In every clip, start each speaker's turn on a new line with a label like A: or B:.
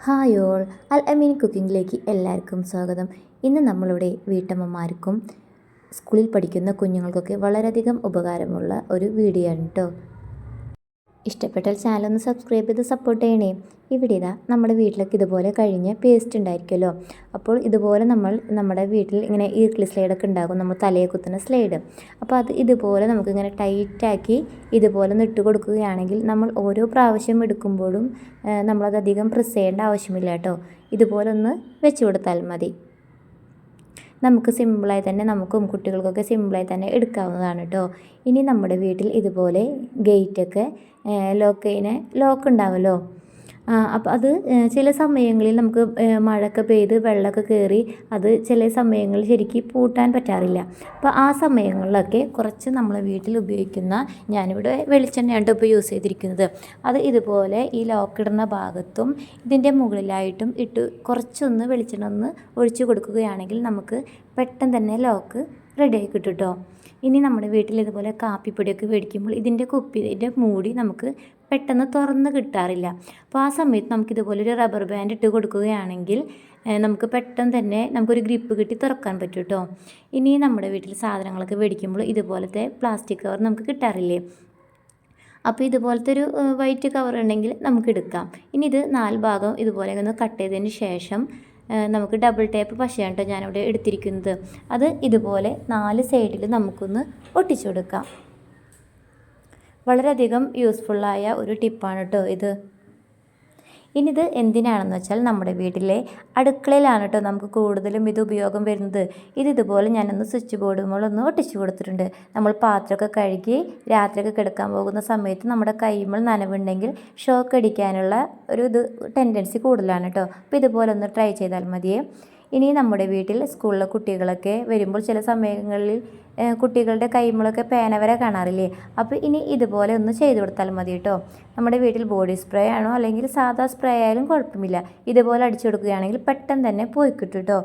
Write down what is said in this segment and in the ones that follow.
A: Hi all അൽ അമീൻ കുക്കിങ്ങിലേക്ക് എല്ലാവർക്കും സ്വാഗതം. ഇന്ന് നമ്മളുടെ വീട്ടമ്മമാർക്കും സ്കൂളിൽ പഠിക്കുന്ന കുഞ്ഞുങ്ങൾക്കൊക്കെ വളരെയധികം ഉപകാരമുള്ള ഒരു വീഡിയോ ആണ് കേട്ടോ ഇഷ്ടപ്പെട്ടാൽ ചാനൽ ഒന്ന് സബ്സ്ക്രൈബ് ചെയ്ത് സപ്പോർട്ട് ചെയ്യണേ. ഇവിടെ ഇതാ നമ്മുടെ വീട്ടിലൊക്കെ ഇതുപോലെ കഴിഞ്ഞ പേസ്റ്റ് ഉണ്ടായിരിക്കുമല്ലോ. അപ്പോൾ ഇതുപോലെ നമ്മൾ നമ്മുടെ വീട്ടിൽ ഇങ്ങനെ ഈർക്കിളി സ്ലൈഡൊക്കെ ഉണ്ടാകും. നമ്മൾ തലയെ കുത്തുന്ന സ്ലൈഡ് അപ്പോൾ അത് ഇതുപോലെ നമുക്കിങ്ങനെ ടൈറ്റാക്കി ഇതുപോലെ ഒന്ന് ഇട്ട് കൊടുക്കുകയാണെങ്കിൽ നമ്മൾ ഓരോ പ്രാവശ്യം എടുക്കുമ്പോഴും നമ്മളത് അധികം പ്രസ് ചെയ്യേണ്ട ആവശ്യമില്ല കേട്ടോ. ഇതുപോലെ ഒന്ന് വെച്ച് കൊടുത്താൽ മതി. നമുക്ക് സിമ്പിളായി തന്നെ നമുക്കും കുട്ടികൾക്കൊക്കെ സിമ്പിളായി തന്നെ എടുക്കാവുന്നതാണ് കേട്ടോ ഇനി നമ്മുടെ വീട്ടിൽ ഇതുപോലെ ഗേറ്റൊക്കെ ലോക്ക് ചെയ്യുന്ന ലോക്ക് ഉണ്ടാവുമല്ലോ അപ്പോൾ അത് ചില സമയങ്ങളിൽ നമുക്ക് മഴയൊക്കെ പെയ്ത് വെള്ളമൊക്കെ കയറി അത് ചില സമയങ്ങളിൽ ശരിക്കും പൂട്ടാൻ പറ്റാറില്ല. അപ്പോൾ ആ സമയങ്ങളിലൊക്കെ കുറച്ച് നമ്മൾ വീട്ടിൽ ഉപയോഗിക്കുന്ന ഞാനിവിടെ വെളിച്ചെണ്ണയാണ് ഇപ്പോൾ യൂസ് ചെയ്തിരിക്കുന്നത്. അത് ഇതുപോലെ ഈ ലോക്കിടുന്ന ഭാഗത്തും ഇതിന്റെ മുകളിലായിട്ടും ഇട്ട് കുറച്ചൊന്ന് വെളിച്ചെണ്ണ ഒന്ന് ഒഴിച്ചു കൊടുക്കുകയാണെങ്കിൽ നമുക്ക് പെട്ടെന്ന് തന്നെ ലോക്ക് റെഡിയായി കിട്ടും കേട്ടോ ഇനി നമ്മുടെ വീട്ടിൽ ഇതുപോലെ കാപ്പിപ്പൊടിയൊക്കെ മേടിക്കുമ്പോൾ ഇതിന്റെ കുപ്പിന്റെ മൂടി നമുക്ക് പെട്ടെന്ന് തുറന്ന് കിട്ടാറില്ല. അപ്പോൾ ആ സമയത്ത് നമുക്ക് ഇതുപോലെ ഒരു റബ്ബർ ബാൻഡ് ഇട്ട് കൊടുക്കുകയാണെങ്കിൽ നമുക്ക് പെട്ടെന്ന് തന്നെ നമുക്കൊരു ഗ്രിപ്പ് കിട്ടി തുറക്കാൻ പറ്റും കേട്ടോ ഇനി നമ്മുടെ വീട്ടിൽ സാധനങ്ങളൊക്കെ മേടിക്കുമ്പോൾ ഇതുപോലത്തെ പ്ലാസ്റ്റിക് കവർ നമുക്ക് കിട്ടാറില്ലേ? അപ്പോൾ ഇതുപോലത്തെ ഒരു വൈറ്റ് കവർ ഉണ്ടെങ്കിൽ നമുക്ക് എടുക്കാം. ഇനി ഇത് നാല് ഭാഗം ഇതുപോലെ ഒന്ന് കട്ട് ചെയ്തതിന് ശേഷം നമുക്ക് ഡബിൾ ടേപ്പ് പശയാണ് കേട്ടോ ഞാനിവിടെ എടുത്തിരിക്കുന്നത്. അത് ഇതുപോലെ നാല് സൈഡിൽ നമുക്കൊന്ന് ഒട്ടിച്ചു കൊടുക്കാം. വളരെയധികം യൂസ്ഫുള്ളായ ഒരു ടിപ്പാണ് കേട്ടോ ഇത്. ഇനി ഇത് എന്തിനാണെന്ന് വെച്ചാൽ നമ്മുടെ വീട്ടിലെ അടുക്കളയിലാണ് കേട്ടോ നമുക്ക് കൂടുതലും ഇത് ഉപയോഗം വരുന്നത്. ഇത് ഇതുപോലെ ഞാനൊന്ന് സ്വിച്ച് ബോർഡുകളൊന്ന് ഒട്ടിച്ചു കൊടുത്തിട്ടുണ്ട്. നമ്മൾ പാത്രമൊക്കെ കഴുകി രാത്രിയൊക്കെ കിടക്കാൻ പോകുന്ന സമയത്ത് നമ്മുടെ കൈമൾ നനവുണ്ടെങ്കിൽ ഷോക്ക് അടിക്കാനുള്ള ഒരു ഇത് ടെൻഡൻസി കൂടുതലാണ് കേട്ടോ അപ്പോൾ ഇതുപോലെ ഒന്ന് ട്രൈ ചെയ്താൽ മതിയേ. ഇനി നമ്മുടെ വീട്ടിൽ സ്കൂളിലെ കുട്ടികളൊക്കെ വരുമ്പോൾ ചില സമയങ്ങളിൽ കുട്ടികളുടെ കൈമുളൊക്കെ പേന വരെ കാണാറില്ലേ? അപ്പോൾ ഇനി ഇതുപോലെ ഒന്ന് ചെയ്തു കൊടുത്താൽ മതി കേട്ടോ. നമ്മുടെ വീട്ടിൽ ബോഡി സ്പ്രേ ആണോ അല്ലെങ്കിൽ സാധാ സ്പ്രേ ആയാലും കുഴപ്പമില്ല. ഇതുപോലെ അടിച്ചു കൊടുക്കുകയാണെങ്കിൽ പെട്ടെന്ന് തന്നെ പോയി കിട്ടും കേട്ടോ.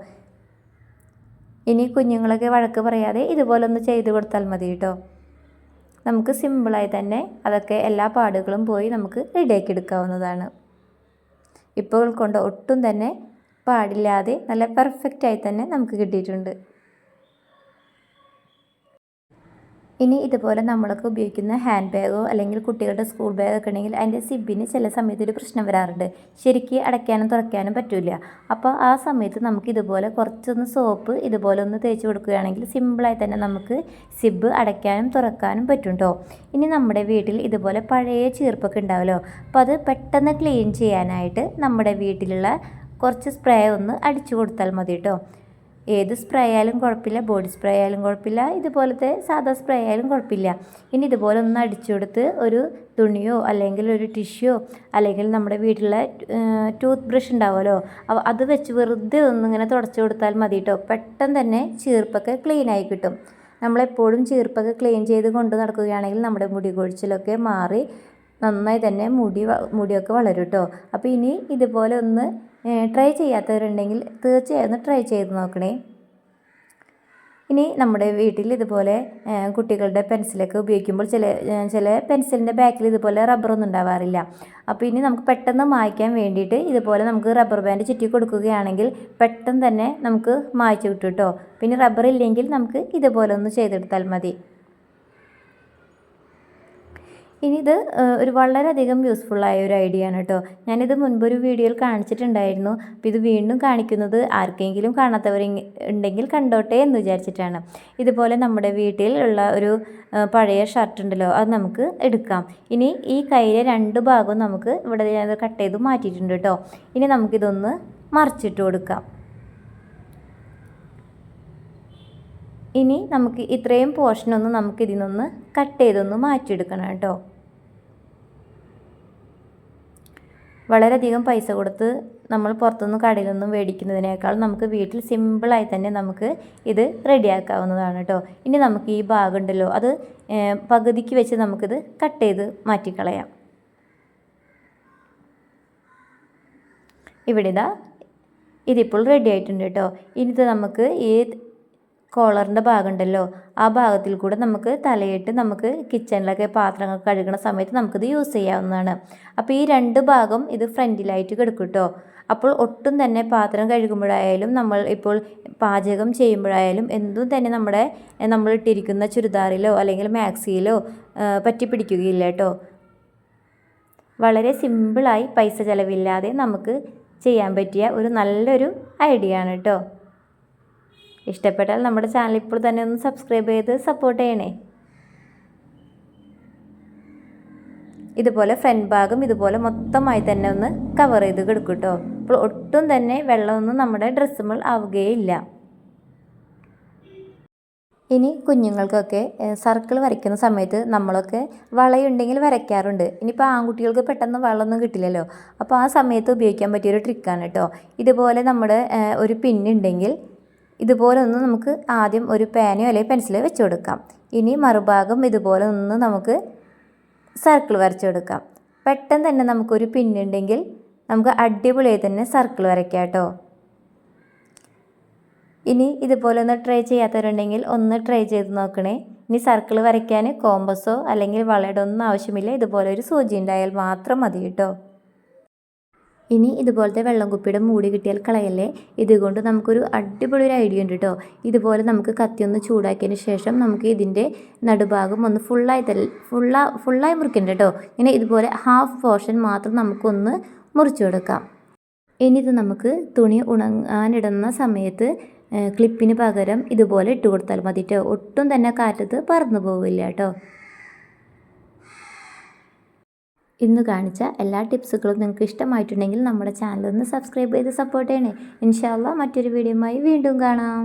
A: ഇനി കുഞ്ഞുങ്ങളൊക്കെ വഴക്ക് പറയാതെ ഇതുപോലെ ഒന്ന് ചെയ്ത് കൊടുത്താൽ മതി കേട്ടോ. നമുക്ക് സിമ്പിളായി തന്നെ അതൊക്കെ എല്ലാ പാടുകളും പോയി നമുക്ക് റെഡിയാക്കി എടുക്കാവുന്നതാണ്. ഇപ്പോൾ കൊണ്ട് ഒട്ടും തന്നെ പാടില്ലാതെ നല്ല പെർഫെക്റ്റായി തന്നെ നമുക്ക് കിട്ടിയിട്ടുണ്ട്. ഇനി ഇതുപോലെ നമ്മളൊക്കെ ഉപയോഗിക്കുന്ന ഹാൻഡ് ബാഗോ അല്ലെങ്കിൽ കുട്ടികളുടെ സ്കൂൾ ബാഗൊക്കെ ഉണ്ടെങ്കിൽ അതിന്റെ സിബിന് ചില സമയത്ത് ഒരു പ്രശ്നം വരാറുണ്ട്. ശരിക്ക് അടയ്ക്കാനും തുറക്കാനും പറ്റില്ല അപ്പോൾ ആ സമയത്ത് നമുക്ക് ഇതുപോലെ കുറച്ചൊന്ന് സോപ്പ് ഇതുപോലെ ഒന്ന് തേച്ച് കൊടുക്കുകയാണെങ്കിൽ സിമ്പിളായി തന്നെ നമുക്ക് സിബ് അടയ്ക്കാനും തുറക്കാനും പറ്റും കേട്ടോ ഇനി നമ്മുടെ വീട്ടിൽ ഇതുപോലെ പഴയ ചീർപ്പൊക്കെ ഉണ്ടാവുമല്ലോ അപ്പോൾ അത് പെട്ടെന്ന് ക്ലീൻ ചെയ്യാനായിട്ട് നമ്മുടെ വീട്ടിലുള്ള കുറച്ച് സ്പ്രേ ഒന്ന് അടിച്ചു കൊടുത്താൽ മതി കേട്ടോ ഏത് സ്പ്രേ ആയാലും കുഴപ്പമില്ല ബോഡി സ്പ്രേ ആയാലും കുഴപ്പമില്ല ഇതുപോലത്തെ സാധാ സ്പ്രേ ആയാലും കുഴപ്പമില്ല. ഇനി ഇതുപോലെ ഒന്ന് അടിച്ചു കൊടുത്ത് ഒരു തുണിയോ അല്ലെങ്കിൽ ഒരു ടിഷ്യോ അല്ലെങ്കിൽ നമ്മുടെ വീട്ടിലെ ടൂത്ത് ബ്രഷ് ഉണ്ടാവുമല്ലോ അത് വെച്ച് വെറുതെ ഒന്നിങ്ങനെ തുടച്ചു കൊടുത്താൽ മതി കേട്ടോ. പെട്ടെന്ന് തന്നെ ചീർപ്പൊക്കെ ക്ലീൻ ആയി കിട്ടും. നമ്മളെപ്പോഴും ചീർപ്പൊക്കെ ക്ലീൻ ചെയ്ത് കൊണ്ട് നടക്കുകയാണെങ്കിൽ നമ്മുടെ മുടി കൊഴിച്ചിലൊക്കെ മാറി നന്നായി തന്നെ മുടി മുടിയൊക്കെ വളരും കേട്ടോ അപ്പോൾ ഇനി ഇതുപോലെ ഒന്ന് ട്രൈ ചെയ്യാത്തവരുണ്ടെങ്കിൽ തീർച്ചയായും ഒന്ന് ട്രൈ ചെയ്ത് നോക്കണേ. ഇനി നമ്മുടെ വീട്ടിൽ ഇതുപോലെ കുട്ടികളുടെ പെൻസിലൊക്കെ ഉപയോഗിക്കുമ്പോൾ ചില ചില പെൻസിലിന്റെ ബാക്കിൽ ഇതുപോലെ റബ്ബറൊന്നും ഉണ്ടാവാറില്ല. അപ്പോൾ ഇനി നമുക്ക് പെട്ടെന്ന് മായ്ക്കാൻ വേണ്ടിയിട്ട് ഇതുപോലെ നമുക്ക് റബ്ബർ ബാൻഡ് ചുറ്റി കൊടുക്കുകയാണെങ്കിൽ പെട്ടെന്ന് തന്നെ നമുക്ക് മായ്ച്ചു കിട്ടും കേട്ടോ പിന്നെ റബ്ബർ ഇല്ലെങ്കിൽ നമുക്ക് ഇതുപോലെ ഒന്ന് ചെയ്തെടുത്താൽ മതി. ഇനി ഇത് ഒരു വളരെയധികം യൂസ്ഫുള്ളായ ഒരു ഐഡിയ ആണ് കേട്ടോ ഞാനിത് മുൻപൊരു വീഡിയോയിൽ കാണിച്ചിട്ടുണ്ടായിരുന്നു. അപ്പോൾ ഇത് വീണ്ടും കാണിക്കുന്നത് ആർക്കെങ്കിലും കാണാത്തവർ ഉണ്ടെങ്കിൽ കണ്ടോട്ടെ എന്ന് വിചാരിച്ചിട്ടാണ്. ഇതുപോലെ നമ്മുടെ വീട്ടിൽ ഉള്ള ഒരു പഴയ ഷർട്ട് ഉണ്ടല്ലോ അത് നമുക്ക് എടുക്കാം. ഇനി ഈ കയ്യിലെ രണ്ട് ഭാഗവും നമുക്ക് ഇവിടെ ഞാൻ കട്ട് ചെയ്ത് മാറ്റിയിട്ടുണ്ട് കേട്ടോ ഇനി നമുക്കിതൊന്ന് മറിച്ചിട്ട് കൊടുക്കാം. ഇനി നമുക്ക് ഇത്രയും പോർഷനൊന്ന് നമുക്ക് ഇതിൽ നിന്ന് കട്ട് ചെയ്തൊന്ന് മാറ്റിയെടുക്കണം കേട്ടോ വളരെയധികം പൈസ കൊടുത്ത് നമ്മൾ പുറത്തുനിന്ന് കടയിലൊന്നും മേടിക്കുന്നതിനേക്കാൾ നമുക്ക് വീട്ടിൽ സിമ്പിളായി തന്നെ നമുക്ക് ഇത് റെഡിയാക്കാവുന്നതാണ് കേട്ടോ. ഇനി നമുക്ക് ഈ ഭാഗമുണ്ടല്ലോ അത് പകുതിക്ക് വെച്ച് നമുക്കിത് കട്ട് ചെയ്ത് മാറ്റിക്കളയാം. ഇവിടെ ഇതാ ഇതിപ്പോൾ റെഡി ആയിട്ടുണ്ട് കേട്ടോ. ഇനി ഇത് നമുക്ക് ഈ കോളറിന്റെ ഭാഗമുണ്ടല്ലോ. ആ ഭാഗത്തിൽ കൂടെ നമുക്ക് തലയിട്ട് നമുക്ക് കിച്ചണിലൊക്കെ പാത്രങ്ങൾ കഴുകുന്ന സമയത്ത് നമുക്കിത് യൂസ് ചെയ്യാവുന്നതാണ്. അപ്പോൾ ഈ രണ്ട് ഭാഗം ഇത് ഫ്രണ്ടിലായിട്ട് കിടക്കും കേട്ടോ അപ്പോൾ ഒട്ടും തന്നെ പാത്രം കഴുകുമ്പോഴായാലും നമ്മൾ ഇപ്പോൾ പാചകം ചെയ്യുമ്പോഴായാലും എന്തും തന്നെ നമ്മുടെ നമ്മൾ ഇട്ടിരിക്കുന്ന ചുരിദാറിലോ അല്ലെങ്കിൽ മാക്സിയിലോ പറ്റി പിടിക്കുകയില്ല കേട്ടോ വളരെ സിമ്പിളായി പൈസ ചിലവില്ലാതെ നമുക്ക് ചെയ്യാൻ പറ്റിയ ഒരു നല്ലൊരു ഐഡിയ ആണ് കേട്ടോ ഇഷ്ടപ്പെട്ടാൽ നമ്മുടെ ചാനൽ ഇപ്പോൾ തന്നെ ഒന്ന് സബ്സ്ക്രൈബ് ചെയ്ത് സപ്പോർട്ട് ചെയ്യണേ. ഇതുപോലെ ഫ്രണ്ട് ഭാഗം ഇതുപോലെ മൊത്തമായി തന്നെ ഒന്ന് കവർ ചെയ്ത് കിടക്കും അപ്പോൾ ഒട്ടും തന്നെ വെള്ളമൊന്നും നമ്മുടെ ഡ്രസ്സുമ്പോൾ ആവുകയില്ല. ഇനി കുഞ്ഞുങ്ങൾക്കൊക്കെ സർക്കിൾ വരയ്ക്കുന്ന സമയത്ത് നമ്മളൊക്കെ വളയുണ്ടെങ്കിൽ വരയ്ക്കാറുണ്ട്. ഇനിയിപ്പോൾ ആൺകുട്ടികൾക്ക് പെട്ടെന്ന് വളമൊന്നും കിട്ടില്ലല്ലോ. അപ്പോൾ ആ സമയത്ത് ഉപയോഗിക്കാൻ പറ്റിയൊരു ട്രിക്കാണ് കേട്ടോ ഇതുപോലെ നമ്മുടെ ഒരു പിന്നുണ്ടെങ്കിൽ ഇതുപോലെ ഒന്ന് നമുക്ക് ആദ്യം ഒരു പേനയോ അല്ലെങ്കിൽ പെൻസിലോ വെച്ച് കൊടുക്കാം. ഇനി മറുഭാഗം ഇതുപോലെ ഒന്ന് നമുക്ക് സർക്കിൾ വരച്ചു കൊടുക്കാം. പെട്ടെന്ന് തന്നെ നമുക്കൊരു പിന്നുണ്ടെങ്കിൽ നമുക്ക് അടിപൊളിയായി തന്നെ സർക്കിൾ വരയ്ക്കാം കേട്ടോ. ഇനി ഇതുപോലെ ഒന്ന് ട്രൈ ചെയ്യാത്തവരുണ്ടെങ്കിൽ ഒന്ന് ട്രൈ ചെയ്ത് നോക്കണേ. ഇനി സർക്കിൾ വരയ്ക്കാൻ കോമ്പസോ അല്ലെങ്കിൽ വളയുടെ ഒന്നും ആവശ്യമില്ല. ഇതുപോലെ ഒരു സൂചി ഉണ്ടായാൽ മാത്രം മതി കേട്ടോ. ഇനി ഇതുപോലത്തെ വെള്ളം കുപ്പിയുടെ മൂടി കിട്ടിയാൽ കളയല്ലേ? ഇതുകൊണ്ട് നമുക്കൊരു അടിപൊളി ഒരു ഐഡിയ ഉണ്ട് കേട്ടോ ഇതുപോലെ നമുക്ക് കത്തി ഒന്ന് ചൂടാക്കിയതിന് ശേഷം നമുക്ക് ഇതിന്റെ നടുഭാഗം ഒന്ന് ഫുള്ളായി തല്ല ഫുള്ളാ ഫുള്ളായി മുറിക്കണ്ട കേട്ടോ ഇങ്ങനെ ഇതുപോലെ ഹാഫ് പോർഷൻ മാത്രം നമുക്കൊന്ന് മുറിച്ചു കൊടുക്കാം. ഇനി ഇത് നമുക്ക് തുണി ഉണങ്ങാനിടുന്ന സമയത്ത് ക്ലിപ്പിന് പകരം ഇതുപോലെ ഇട്ട് കൊടുത്താൽ മതി കേട്ടോ ഒട്ടും തന്നെ കാറ്റത്ത് പറന്നു പോവില്ല കേട്ടോ ഇന്ന് കാണിച്ച എല്ലാ ടിപ്സുകളും നിങ്ങൾക്ക് ഇഷ്ടമായിട്ടുണ്ടെങ്കിൽ നമ്മുടെ ചാനൽ ഒന്ന് സബ്സ്ക്രൈബ് ചെയ്ത് സപ്പോർട്ട് ചെയ്യണേ. ഇൻഷാല്ല മറ്റൊരു വീഡിയോയുമായി വീണ്ടും കാണാം.